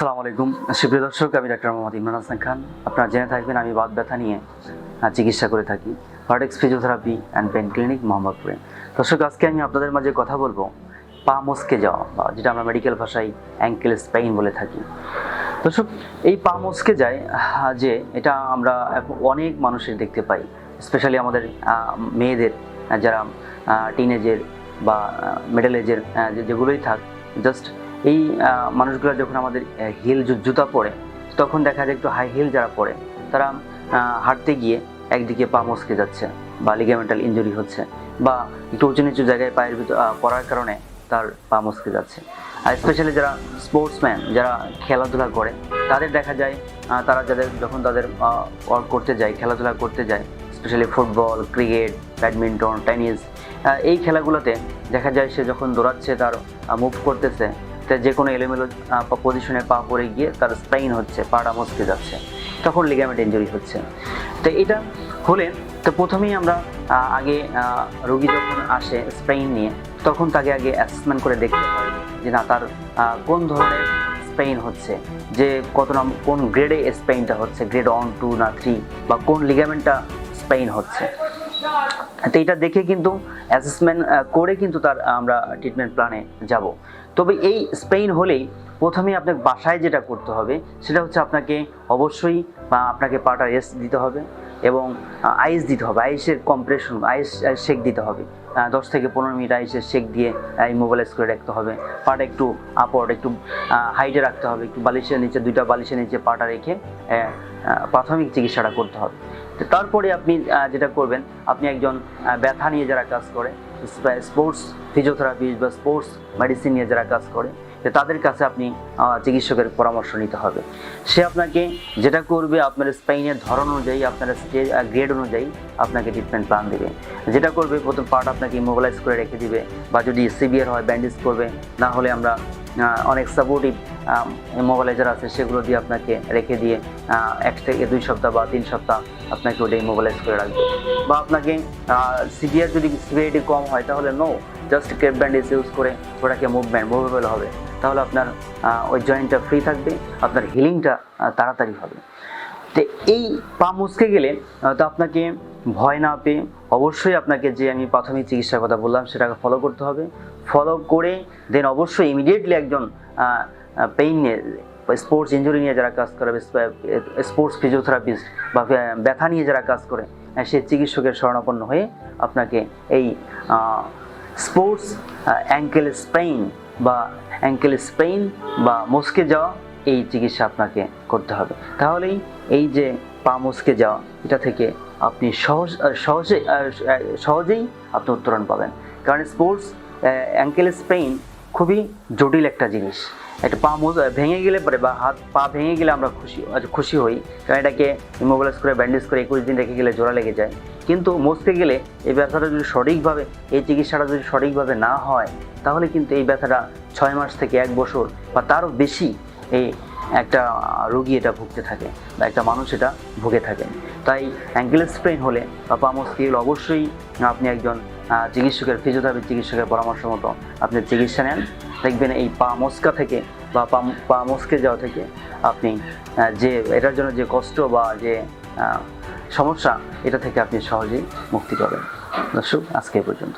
আসসালামু আলাইকুম। সুপ্রিয় দর্শক, আমি ডাক্তার মোহাম্মদ ইমরান হাসান খান। আপনারা জেনে থাকবেন, আমি বাদ ব্যথা নিয়ে চিকিৎসা করে থাকি। Vertex physiotherapy and pain clinic মোহাম্মদপুরে। দর্শক, আজকে আমি আপনাদের মাঝে কথা বলব পা মস্কে যাওয়া, বা যেটা আমরা মেডিকেল ভাষায় অ্যাঙ্কেল স্পেইন বলে থাকি। দর্শক, এই পা মস্কে যায় যে এটা আমরা অনেক মানুষের দেখতে পাই স্পেশালি আমাদের মেয়েদের, যারা টিনেজের বা মিডল এজের যেগুলোই থাক জাস্ট এই মানুষগুলো যখন আমাদের হিল জুতা পরে, তখন দেখা যায় একটু হাই হিল যারা পরে, তারা হাঁটতে গিয়ে একদিকে পা মস্কে যাচ্ছে বা লিগামেন্টাল ইঞ্জুরি হচ্ছে বা একটু উঁচু নিচু জায়গায় পায়ের ভিতর পড়ার কারণে তার পা মস্কে যাচ্ছে। আর স্পেশালি যারা স্পোর্টসম্যান যারা খেলাধুলা করে, তাদের দেখা যায় তারা যাদের, যখন তাদের ওয়ার্ক করতে যায়, খেলাধুলা করতে যায় specially football cricket badminton tennis এই খেলাগুলোতে দেখা যায় সে যখন দৌড়াচ্ছে, তার মুভ করতেছে তা যে কোনো এলোমেলো পজিশনে পা পড়ে গিয়ে তার স্পাইন হচ্ছে, পাটা মস্কে যাচ্ছে, তখন লিগামেন্ট ইঞ্জুরি হচ্ছে। তো এটা হলে তো প্রথমেই আমরা আগে রোগী যখন আসে স্প্রেইন নিয়ে, তখন তাকে আগে অ্যাসেসমেন্ট করে দেখতে হয় যে না, তার কোন ধরনের স্পেইন হচ্ছে, যে কত নাম, কোন গ্রেডে স্পেইনটা হচ্ছে গ্রেড ওয়ান টু না থ্রি বা কোন লিগামেন্টটা স্পেইন হচ্ছে। তো এটা দেখে কিন্তু অ্যাসেসমেন্ট করে কিন্তু তার আমরা ট্রিটমেন্ট প্ল্যানে যাব। তবে এই স্পেইন হলেই প্রথমে আপনাকে বাসায় যেটা করতে হবে, সেটা হচ্ছে আপনাকে অবশ্যই, বা আপনাকে পাটা রেস্ট দিতে হবে এবং আইস দিতে হবে আইসের কম্প্রেশন আইস শেক দিতে হবে। দশ থেকে পনেরো মিনিট আইসের শেক দিয়ে ইমোবিলাইজ করে রাখতে হবে। পাটা একটু আপওয়ার্ড একটু হাইটে রাখতে হবে, একটু বালিশের নিচে, দুইটা বালিশের নিচে পাটা রেখে প্রাথমিক চিকিৎসাটা করতে হবে। তারপরে আপনি যেটা করবেন, আপনি একজন ব্যথা নিয়ে যারা কাজ করে, স্পোর্টস ফিজিওথেরাপিস্ট বা স্পোর্টস মেডিসিন নিয়ে যারা কাজ করে তাদের কাছে আপনি চিকিৎসকের পরামর্শ নিতে হবে। সে আপনাকে যেটা করবে, আপনার স্পেইনের ধরন অনুযায়ী, আপনার স্টেজ গ্রেড অনুযায়ী আপনাকে ট্রিটমেন্ট প্ল্যান দেবে। যেটা করবে, প্রথম পার্ট আপনাকে ইমোবিলাইজ করে রেখে দিবে, বা যদি সিভিয়ার হয় ব্যান্ডেজ করবে না হলে আমরা অনেক সাপোর্টিভ মোবাইলাইজার আছে, সেগুলো দিয়ে আপনাকে রেখে দিয়ে এক থেকে দুই সপ্তাহ বা তিন সপ্তাহ আপনাকে ওটাই মোবাইলাইজ করে রাখবে। বা আপনাকে সিভিয়ার যদি সিভিয়ারিটি কম হয়, তাহলে no just crepe bandage use করে ওটাকে মুভমেন্ট মুভেবল হবে। তাহলে আপনার ওই জয়েন্টটা ফ্রি থাকবে, আপনার হিলিংটা তাড়াতাড়ি হবে। তো এই পা মুচকে গেলে তো আপনাকে ভয় না পেয়ে অবশ্যই আপনাকে যে আমি প্রাথমিক চিকিৎসার কথা বললাম সেটাকে ফলো করতে হবে। ফলো করে দেন অবশ্যই ইমিডিয়েটলি একজন পেইন নিয়ে স্পোর্টস ইঞ্জুরি নিয়ে যারা কাজ করে স্পোর্টস ফিজিওথেরাপিস্ট বা ব্যা- ব্যথা নিয়ে যারা কাজ করে সেই চিকিৎসকের শরণাপন্ন হয়ে আপনাকে এই স্পোর্টস অ্যাঙ্কেল স্পেইন বা অ্যাঙ্কেল স্পেইন বা মস্কে যাওয়া এই চিকিৎসা আপনাকে করতে হবে। তাহলেই এই যে পা মস্কে যাওয়া, এটা থেকে আপনি সহজ সহজে সহজেই আপনি উত্তরণ পাবেন। কারণ স্পোর্টস অ্যাঙ্কেল স্পেইন খুবই জটিল একটা জিনিস। একটা পা মোজ- ভেঙে গেলে পরে বা হাত, পা ভেঙে গেলে আমরা খুশি খুশি হই। কারণ এটাকে ইমোবিলাইজ করে ব্যান্ডেজ করে একুশ দিন রেখে গেলে জোড়া লেগে যায়। কিন্তু মস্কে গেলে এই ব্যথাটা যদি সঠিকভাবে, এই চিকিৎসাটা যদি সঠিকভাবে না হয়, তাহলে কিন্তু এই ব্যথাটা ছয় মাস থেকে এক বছর বা তারও বেশি এই একটা রোগী এটা ভুগতে থাকে বা একটা মানুষ এটা ভুগে থাকে। তাই অ্যাঙ্কেল স্প্রেন হলে বা পামস্কি হলে অবশ্যই আপনি একজন চিকিৎসকের ফিজিওথেরাপি চিকিৎসকের পরামর্শ মতো আপনি চিকিৎসা নেন। দেখবেন এই পা মস্কা থেকে বা পা পা মস্কে যাওয়া থেকে আপনি যে, এটার জন্য যে কষ্ট বা যে সমস্যা, এটা থেকে আপনি সহজেই মুক্তি পাবেন। দর্শক, আজকে পর্যন্ত।